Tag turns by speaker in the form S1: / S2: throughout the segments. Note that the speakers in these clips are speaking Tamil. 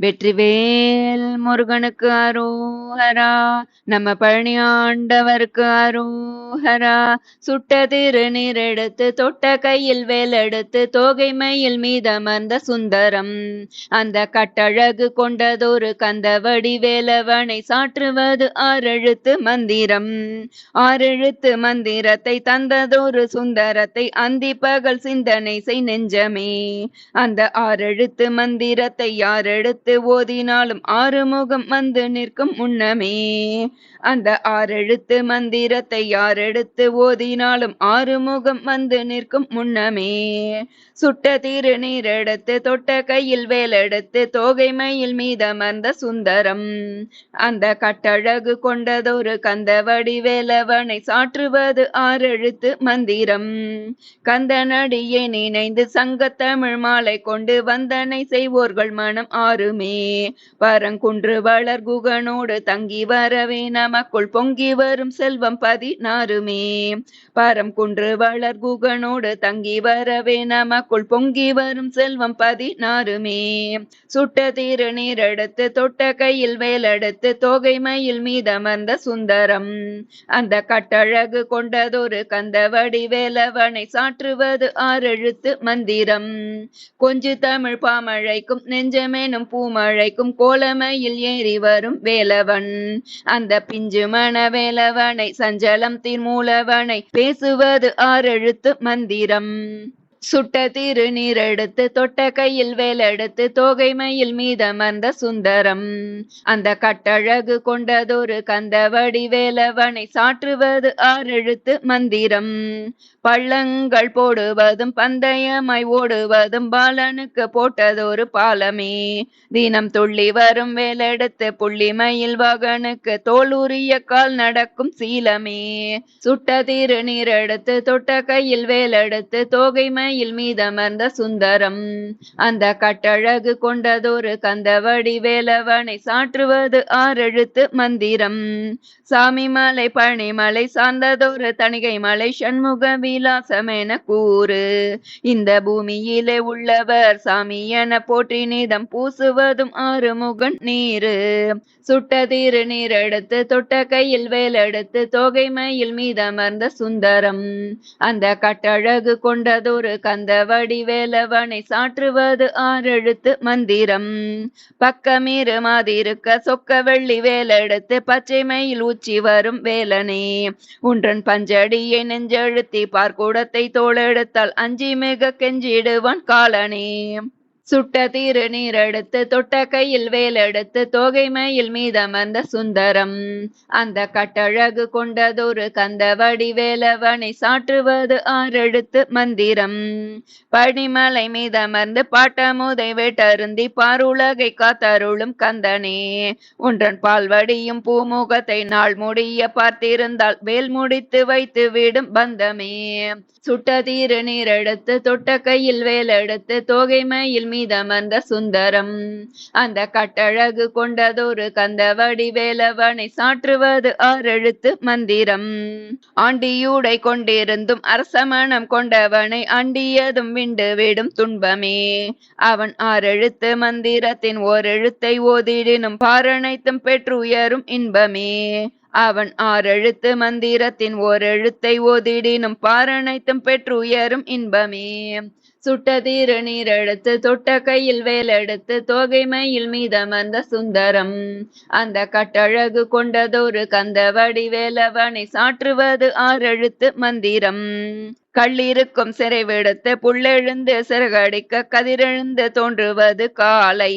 S1: வெற்றிவேல் முருகனுக்கு அரோஹரா நம்ம பழனி ஆண்டவருக்கு அரோஹரா. சுட்ட திருநீர் எடுத்து தொட்ட கையில் வேல் எடுத்து தோகை மயில் மீதமர்ந்த சுந்தரம். அந்த கட்டழகு கொண்டதொரு கந்தவடி வேலவனை சாற்றுவது ஆறெழுத்து மந்திரம். ஆறெழுத்து மந்திரத்தை தந்ததொரு சுந்தரத்தை அந்தி பகல் சிந்தனை செய் நெஞ்சமே. அந்த ஆறெழுத்து மந்திரத்தை யாரெடுத்து ஓதினாலும் ஆறுமுகம் வந்து நிற்கும் முன்னமே. அந்த ஆறெழுத்து மந்திரத்தை யாரெடுத்து ஓதினாலும் ஆறுமுகம் வந்து நிற்கும் முன்னமே. சுட்ட திருநீர் எடுத்து தொட்ட கையில் வேலெடுத்து தோகை மயில் மீதமர்ந்த சுந்தரம். அந்த கட்டழகு கொண்டதொரு கந்தவடி வேலவனை சாற்றுவது ஆறெழுத்து மந்திரம். கந்தனடியை நினைந்து சங்கத்தமிழ் மாலை கொண்டு வந்தனை செய்வோர்கள் மனம் ஆறு பரங்குன்று வளர் குகனோடு தங்கி வரவே நமக்குள் பொங்கி வரும் செல்வம் பதினாறுமே. பரம் குன்று வளர் குகனோடு தங்கி வரவே நமக்குள் பொங்கி வரும் செல்வம் பதினாறுமே. சுட்ட தீரு நீரெடுத்து தொட்ட கையில் வேலெடுத்து தோகை மயில் மீதமர்ந்த சுந்தரம். அந்த கட்டழகு கொண்டதொரு கந்தவடி வேலவனை சாற்றுவது ஆறெழுத்து மந்திரம். கொஞ்சு தமிழ் பாமழைக்கும் நெஞ்சமேனும் பூமழைக்கும் கோலமையில் ஏறி வரும் வேலவன். அந்த பிஞ்சு மண வேலவனை சஞ்சலம் தீர்மூலவனை பேசுவது ஆறெழுத்து மந்திரம். சுட்ட திருநீர் எடுத்து தொட்ட கையில் வேலெடுத்து தோகைமையில் மீதமர்ந்த சுந்தரம். அந்த கட்டழகு கொண்டதொரு கந்தவடி வேலவனை சாற்றுவது ஆறெழுத்து மந்திரம். பள்ளங்கள் போடுவதும் பந்தயமாய் ஓடுவதும் பாலனுக்கு போட்டதொரு பாலமே. தினம் துள்ளி வரும் வேலெடுத்து புள்ளிமையில் வகனுக்கு தோலுரிய கால் நடக்கும் சீலமே. சுட்ட திருநீர் எடுத்து தொட்ட கையில் வேலெடுத்து தோகை மயில் மீதமர்ந்த சுந்தரம் அந்த கட்டழகு கொண்டதொரு கந்தவடி வேலவனை சாற்றுவது ஆறெழுத்து மந்திரம். சாமி மலை பழனிமலை சார்ந்ததொரு தணிகை மலை சண்முக விலாசமென கூறு. இந்த பூமியிலே உள்ளவர் சாமி என போற்றி நீதம் பூசுவதும் ஆறுமுகன் நீரு. சுட்ட திருநீர் எடுத்து தொட்ட கையில் வேலெடுத்து தொகைமையில் மீதமர்ந்த சுந்தரம். அந்த கட்டழகு கொண்டதொரு கந்த வடிவேலவனை சாற்றுவது ஆறெழுத்து மந்திரம். பக்கமீறு மாதிருக்க சொக்க வெள்ளி வேலெடுத்து பச்சை மயில் உச்சி வரும் வேலனே. உன்றன் பஞ்சடியை நெஞ்செழுத்தி பார்க்கூடத்தை தோளெடுத்தால் அஞ்சி மிக கெஞ்சிடுவான் காலனே. சுட்ட திருநீர் எடுத்து தொட்ட கையில் வேலெடுத்து தோகை மயில் மீதமர்ந்த சுந்தரம். அந்த கட்டழகு கொண்டதொரு கந்த வடிவேலவனை சாற்றுவது ஆறெழுத்து மந்திரம். பனிமலை மீதமர்ந்து பாட்டமுதை வேட்டருந்தி பாருலகை காத்தருளும் கந்தனே. ஒன்றன் பால்வடியும் பூமுகத்தை நாள் முடிய பார்த்திருந்தால் வேல் முடித்து வைத்து விடும் பந்தமே. சுட்ட திருநீர் எடுத்து தொட்ட கையில் வேலெடுத்து தோகை மயில் மீதமர்ந்த சுந்தரம் அந்த கட்டழகு கொண்டதொரு கந்த வடிவேலவனை சாற்றுவது ஆறெழுத்து மந்திரம். ஆண்டியூடை கொண்டிருந்தும் அரசமணம் கொண்டவனை அண்டியதும் விண்டு விடும் துன்பமே. அவன் ஆறெழுத்து மந்திரத்தின் ஓரெழுத்தை ஓதிடினும் பாரணைத்தும் பெற்றுயரும் இன்பமே. அவன் ஆறெழுத்து மந்திரத்தின் ஓரெழுத்தை ஓதிடினும் பாரணைத்தும் பெற்றுயரும் இன்பமே. சுட்டதீர நீரெடுத்து தொட்ட கையில் வேலெடுத்து தோகை மயில் மீதமர்ந்த சுந்தரம். அந்த கட்டழகு கொண்டதொரு கந்த வடிவேலவனை சாற்றுவது ஆறெழுத்து மந்திரம். கள்ளிருக்கும் சிறைவிடுத்து புள்ளெழுந்து சிறகடிக்க கதிரெழுந்து தோன்றுவது காலை.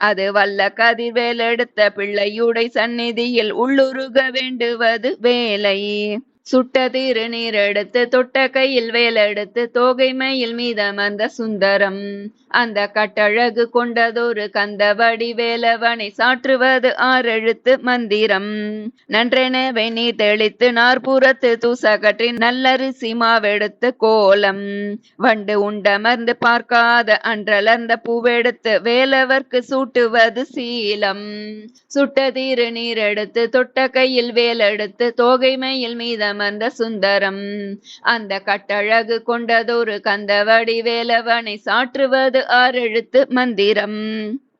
S1: அது வல்ல கதிர்வேல் எடுத்த பிள்ளையுடை சந்நிதியில் உள்ளுருக வேண்டுவது வேலை. சுட்ட திருநீர் எடுத்து தொட்ட கையில் வேலெடுத்து தோகை மயில் மீதமர்ந்த சுந்தரம். அந்த கட்டழகு கொண்டதொரு கந்தவடி வேலவனை சாற்றுவது ஆறெழுத்து மந்திரம். நன்றெனவே நீர் தெளித்து நாற்புறத்து தூசகற்றி நல்லரிசி மாவெடுத்து கோலம். வண்டு உண்டமர்ந்து பார்க்காத அன்றலர்ந்த பூவெடுத்து வேலவர்க்கு சூட்டுவது சீலம். சுட்ட திருநீர் எடுத்து தொட்ட கையில் வேலெடுத்து தோகை மயில் மீதமர்ந்த சுந்தரம். அந்த கட்டழகு கொண்டதொரு கந்தவடி வேலவனை சாற்றுவது ஆறெழுத்து மந்திரம்.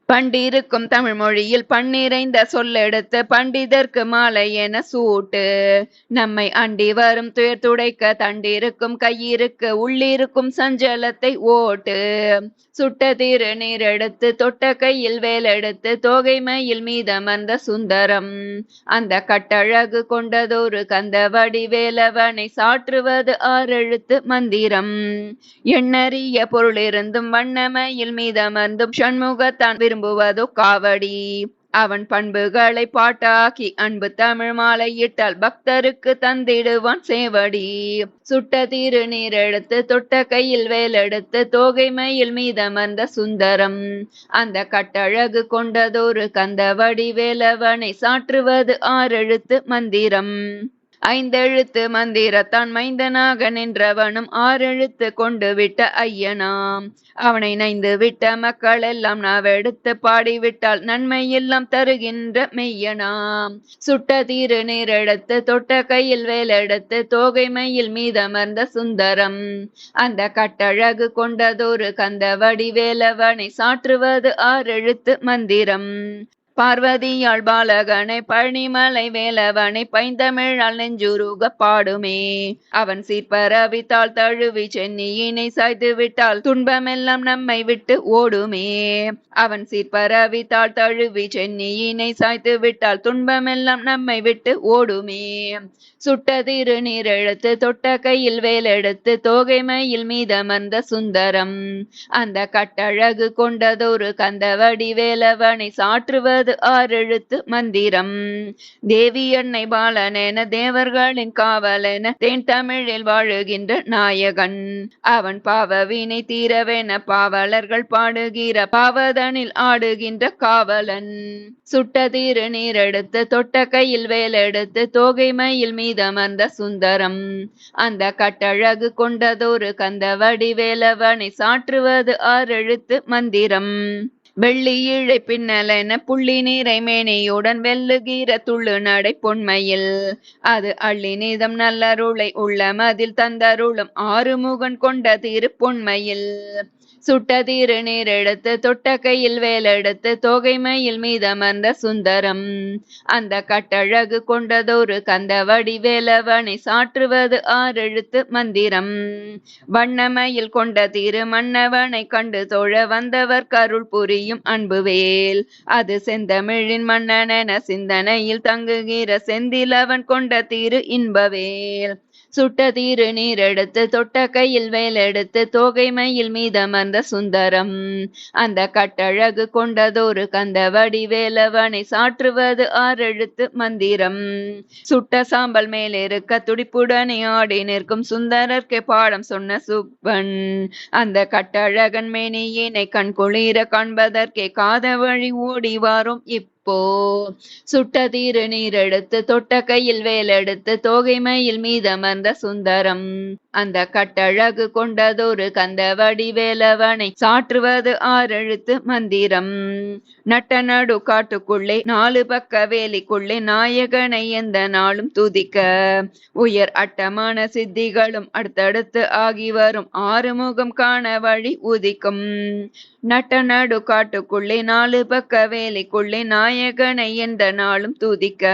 S1: பண்டிருக்கும் தமிழ் மொழியில் பன்னிறைந்த சொல்லெடுத்து பண்டிதர்க்கு மாலை என சூட்டு. நம்மை அண்டி வரும் துயர் துடைக்க தண்டிருக்கும் கையிருக்கு உள்ளிருக்கும் சஞ்சலத்தை ஓட்டு. சுட்ட திரு நீர் எடுத்து தொட்ட கையில் வேலெடுத்து தோகைமையில் மீதமர்ந்த சுந்தரம். அந்த கட்டழகு கொண்டதொரு கந்த வடிவேலவனை சாற்றுவது ஆறெழுத்து மந்திரம். எண்ணறிய பொருளிருந்தும் வண்ணமையில் மீதமர்ந்தும் சண்முகத்தான் விரும்புவதோ காவடி. அவன் பண்புகளை பாட்டாக்கி அன்பு தமிழ் மாலையிட்டால் பக்தருக்கு தந்திடுவான் சேவடி. சுட்ட திருநீர் எடுத்து தொட்ட கையில் வேலெடுத்து தோகை மயில் மீதமர்ந்த சுந்தரம். அந்த கட்டழகு கொண்டதொரு கந்தவடி வேலவனை சாற்றுவது ஆறெழுத்து மந்திரம். ஐந்தெழுத்து மந்திரத்தான் மைந்தனாக நின்றவனும் ஆறெழுத்து கொண்டு விட்ட ஐயனாம். அவனை நைந்து விட்ட மக்கள் எல்லாம் நாவெடுத்து பாடிவிட்டால் நன்மை எல்லாம் தருகின்ற மெய்யனாம். சுட்ட தீரு நீரெடுத்து தொட்ட கையில் வேலெடுத்து தோகை மயில் மீதமர்ந்த சுந்தரம். அந்த கட்டழகு கொண்டதொரு கந்த வடிவேலவனை சாற்றுவது ஆறெழுத்து மந்திரம். பார்வதியாள் பாலகனை பழனிமலை வேலவனை பைந்தமிழால் நெஞ்சுருக பாடுமே. அவன் சீர்பரவித்தால் தழுவி சென்னியினை சாய்த்து விட்டால் துன்பமெல்லாம் நம்மை விட்டு ஓடுமே. அவன் சீர்பரவித்தால் தழுவி சென்னியினை சாய்த்து விட்டால் துன்பமெல்லாம் நம்மை விட்டு ஓடுமே. சுட்ட நீரெழுத்து தொட்ட கையில் வேலெடுத்து தோகைமையில் மீதமர்ந்த சுந்தரம். அந்த கட்டழகு கொண்டதொரு கந்தவடி வேலவனை சாற்றுவது அது ஆறெழுத்து மந்திரம். தேவி என்னை பாலனென தேவர்களின் காவலென தேன் தமிழில் வாழுகின்ற நாயகன். அவன் பாவவினை தீரவென பாவலர்கள் பாடுகிற பாவதனில் ஆடுகின்ற காவலன். சுட்ட தீரு நீரெடுத்து தொட்ட கையில் வேலெடுத்து தோகை மயில் மீதமர்ந்த சுந்தரம். அந்த கட்டழகு கொண்டதொரு கந்த வடிவேலவனை சாற்றுவது ஆறெழுத்து மந்திரம். வெள்ளி இழை பின்னலென புள்ளி நீரை மேனியுடன் வெல்லுகிற துள்ளு நடை பொன்மையில். அது அள்ளி நீதம் நல்லருளை உள்ள மதில் தந்தருளும் ஆறுமுகன் கொண்ட திரு பொன்மையில். சுட்ட தீரு நீரெடுத்து தொட்ட கையில் வேலெடுத்து தொகைமையில் மயில் மீதமர்ந்த சுந்தரம். அந்த கட்டழகு கொண்டதொரு கந்த வடிவேலவனை சாற்றுவது ஆறெழுத்து மந்திரம். வண்ணமயில் கொண்ட திரு மன்னவனை கண்டு தோழ வந்தவர் கருள் புரியும் அன்புவேல் அது செந்தமிழின் மன்னனென சிந்தனையில் தங்குகிற செந்திலவன் கொண்ட திரு இன்பவேல் சுட்ட தீரு நீர் எடுத்து தொட்ட கையில் வேலெடுத்து தோகை மயில் மீதமர்ந்த சுந்தரம். அந்த கட்டழகு கொண்டதொரு கந்த வடிவேலவனை சாற்றுவது ஆறெழுத்து மந்திரம். சுட்ட சாம்பல் மேலிருக்க துடிப்புடனே ஆடி நிற்கும் சுந்தரர்க்கு பாடம் சொன்ன சுப்பன். அந்த கட்டழகன் மேனியினை கண் குளிர காண்பதற்கே காத வழி ஓடி வாரும் இப் போ. சுட்ட தீரு நீர் எடுத்து தொட்ட கையில் வேலெடுத்து தோகைமையில் மீதமர்ந்த சுந்தரம். அந்த கட்டழகு கொண்டதொரு கந்த வடிவேலவனை சாற்றுவது ஆறெழுத்து மந்திரம். நட்ட நடு காட்டுக்குள்ளே நாலு பக்க வேலிக்குள்ளே நாயகனை எந்த நாளும் துதிக்க. உயர் அட்டமான சித்திகளும் அடுத்தடுத்து ஆகி வரும் ஆறுமுகம் காண வழி உதிக்கும். நட்ட நடு காட்டுக்குள்ளே நாலு பக்க வேலிக்குள்ளே நாயகனை எந்த நாளும் துதிக்க.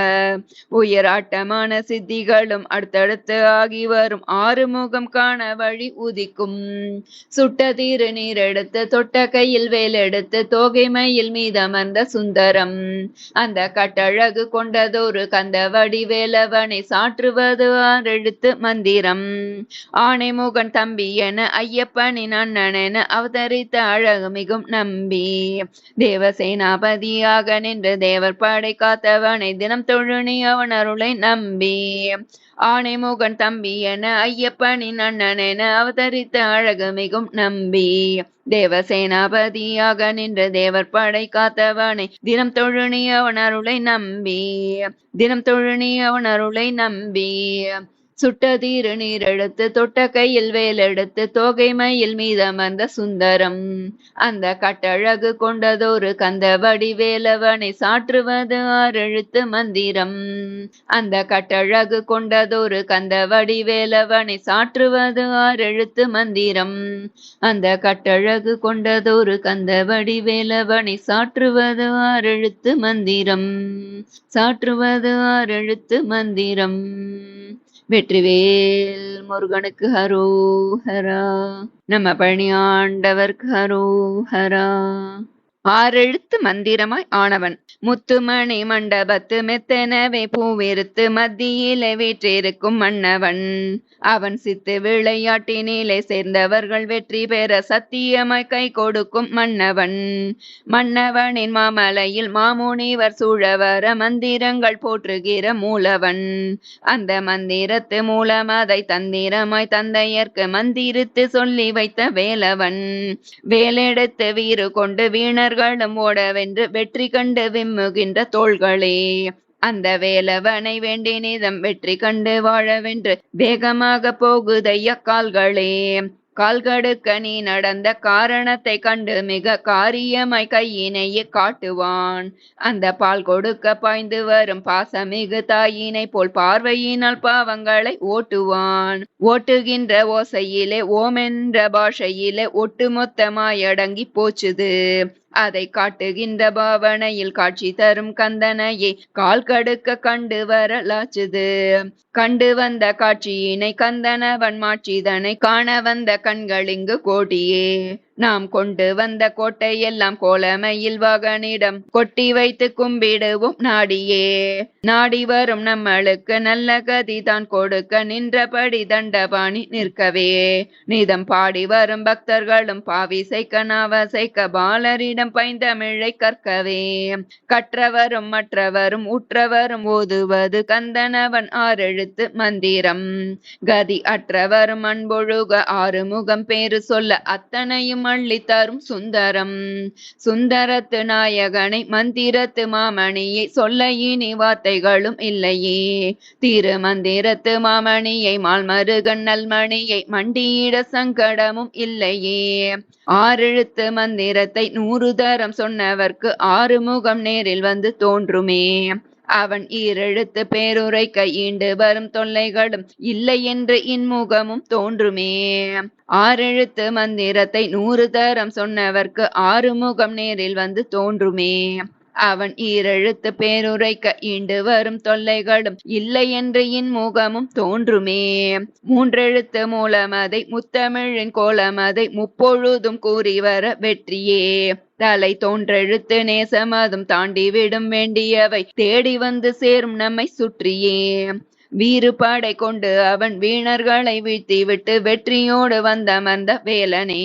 S1: உயராட்டமான சித்திகளும் அடுத்தடுத்து ஆகி வரும். ஆறுமுகம் காண வழி உதிக்கும். சுட்ட தீரு நீர் எடுத்து தொட்ட கையில் வேலெடுத்து தோகை மயில் மீதமர்ந்த சுந்தரம். அந்த கட்டழகு கொண்டதொரு கந்த வடிவேலவனை சாற்றுவது ஆறெழுத்து மந்திரம். ஆணைமுகன் தம்பி என ஐயப்பனின் அண்ணன் என அவதரித்த அழகு மிகும் நம்பி. தேவசேனாபதியாக நின்று தேவர் படை காத்தவனை தினம் தொழுனி அவன் அருளை நம்பி. ஆணைமுகன் தம்பி என ஐயப்பனின் அண்ணன் என அவதரித்த அழகு மிகும் நம்பி. தேவசேனாபதியாக நின்று தேவர் படை காத்தவனை தினம் தொழுனி அவன் அருளை நம்பி. தினம் தொழுனி அவன் அருளை நம்பி. சுட்டதீரு நீரெடுத்து தொட்ட கையில் வேலெடுத்து தோகை மயில் மீதமர்ந்த சுந்தரம். அந்த கட்டழகு கொண்டதொரு கந்த வடிவேலவனை சாற்றுவது ஆறெழுத்து மந்திரம். அந்த கட்டழகு கொண்டதொரு கந்த வடிவேலவனை சாற்றுவது ஆறெழுத்து மந்திரம். அந்த கட்டழகு கொண்டதொரு கந்த வடிவேலவனை சாற்றுவது ஆறெழுத்து மந்திரம். சாற்றுவது ஆறெழுத்து மந்திரம். வெற்றிவேல் முருகனுக்கு ஹரோஹரா. நம்ம பழனியாண்டவர்க்கு ஹரோஹரா. ஆறெழுத்து மந்திரமாய் ஆனவன். முத்துமணி மண்டபத்து மெத்தனவே பூவிருத்து மத்தியிலே வீற்றிருக்கும் மன்னவன். அவன் சித்து விளையாட்டினிலே சேர்ந்தவர்கள் வெற்றி பெற சத்தியமாய் கை கொடுக்கும் மன்னவன். மன்னவனின் மாமலையில் மாமுனிவர் சூழவர மந்திரங்கள் போற்றுகிற மூலவன். அந்த மந்திரத்து மூலம் அதை தந்திரமாய் தந்தையர்க்கு மந்திரித்து சொல்லி வைத்த வேலவன். வேலெடுத்து வீறு கொண்டு வீணர் வீணர்களும் ஓடவென்று வெற்றி கண்டு விம்முகின்ற தோள்களே. அந்த வேலவனை வேண்டினிதம் வெற்றி கண்டு வாழவென்று வேகமாக போகுதைய கால்களே கால்கடுக்க நீ நடந்த காரணத்தை கண்டு மிக காரியமாய் கையினையே காட்டுவான். அந்த பால் கொடுக்க பாய்ந்து வரும் பாசமிகு தாயினை போல் பார்வையினால் பாவங்களை ஓட்டுவான். ஓட்டுகின்ற ஓசையிலே ஓமென்ற பாஷையிலே ஒட்டுமொத்தமாய் அடங்கி போச்சுது. அதை காட்டுகின்ற பாவனையில் காட்சி தரும் கந்தனையே கால் கடுக்க கண்டு வரலாச்சுது. கண்டு வந்த காட்சியினை கந்தனவன் மாட்சிதனை காண வந்த கண்களிங்கு கோடியே. நாம் கொண்டு வந்த கோட்டையெல்லாம் கோலமையில் வாகனிடம் கொட்டி வைத்து கும்பிடுவோம் நாடியே. நாடி வரும் நம்மளுக்கு நல்ல கதி தான் கொடுக்க நின்றபடி தண்டபாணி நிற்கவே. நீதம் பாடி வரும் பக்தர்களும் பாவி நாவசைக்க பாலரிடம் பைந்தமிழை கற்கவே. கற்றவரும் மற்றவரும் உற்றவரும் ஓதுவது கந்தனவன் ஆறெழுத்து மந்திரம். கதி அற்றவரும் அன்பொழுக ஆறுமுகம் பேரு சொல்ல அத்தனையும் அள்ளி தரும் சுந்தரம். சுந்தரத்து நாயகனை மந்திரத்து மாமணியை சொல்ல இனி வார்த்தைகளும் இல்லையே. திரு மந்திரத்து மாமணியை மால்மருகன் நல்மணியை மண்டியிட சங்கடமும் இல்லையே. ஆறெழுத்து மந்திரத்தை நூறு தரம் சொன்னவர்க்கு ஆறுமுகம் நேரில் வந்து தோன்றுமே. அவன் ஈரெழுத்து பேருரைக்க ஈண்டு வரும் தொல்லைகளும் இல்லை என்று இன்முகமும் தோன்றுமே. ஆறெழுத்து மந்திரத்தை நூறு தரம் சொன்னவர்க்கு ஆறுமுகம் நேரில் வந்து தோன்றுமே. அவன் ஈரெழுத்து பேருரைக்க ஈண்டு வரும் தொல்லைகளும் இல்லை என்று இன்முகமும் தோன்றுமே. மூன்றெழுத்து மூலமதை முத்தமிழின் கோலமதை முப்பொழுதும் கூறி வர வெற்றியே. தலை தோன்றெழுத்து நேசமதும் தாண்டி விடும் வேண்டியவை. தேடி வந்து சேரும் நம்மை சுற்றியே. வீறு படை கொண்டு அவன் வீணர்களை வீழ்த்தி விட்டு வெற்றியோடு வந்தமர்ந்த வேலனே.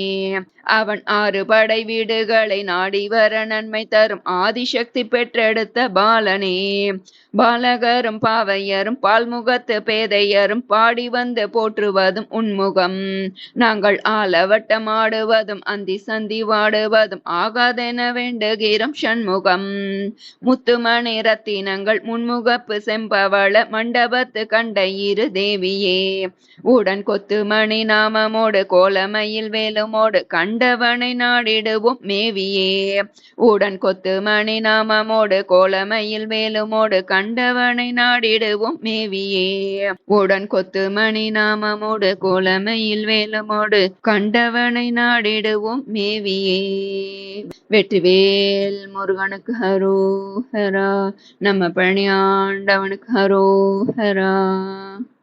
S1: அவன் ஆறு படை வீடுகளை நாடி வர நன்மை தரும் ஆதிசக்தி பெற்றெடுத்த பாலனே. பாலகரும் பாவையரும் பால்முகத்து பேதையரும் பாடி வந்து போற்றுவதும் உன்முகம். நாங்கள் ஆலவட்டம் ஆடுவதும் அந்தி சந்தி வாடுவதும் ஆகாதென வேண்டுகிறோம் சண்முகம். முத்துமணி ரத்தினங்கள் முன்முகப்பு செம்பவள மண்டபத்து கண்ட இரு தேவியே. உடன் கொத்துமணி நாமமோடு கோலமையில் வேலுமோடு கண்டவனை நாடிடுவோம் மேவியே. உடன் கொத்துமணி நாமமோடு கோலமையில் வேலுமோடு கண்டவனை நாடிடுவோம் மேவியே. உடன் கொத்துமணி நாமமோடு கோலமையில் வேலுமோடு கண்டவனை நாடிடுவோம் மேவியே. வெற்றிவேல் முருகனுக்கு ஹரோஹரா. நம்ம பழனி ஆண்டவனுக்கு ஹரோஹரா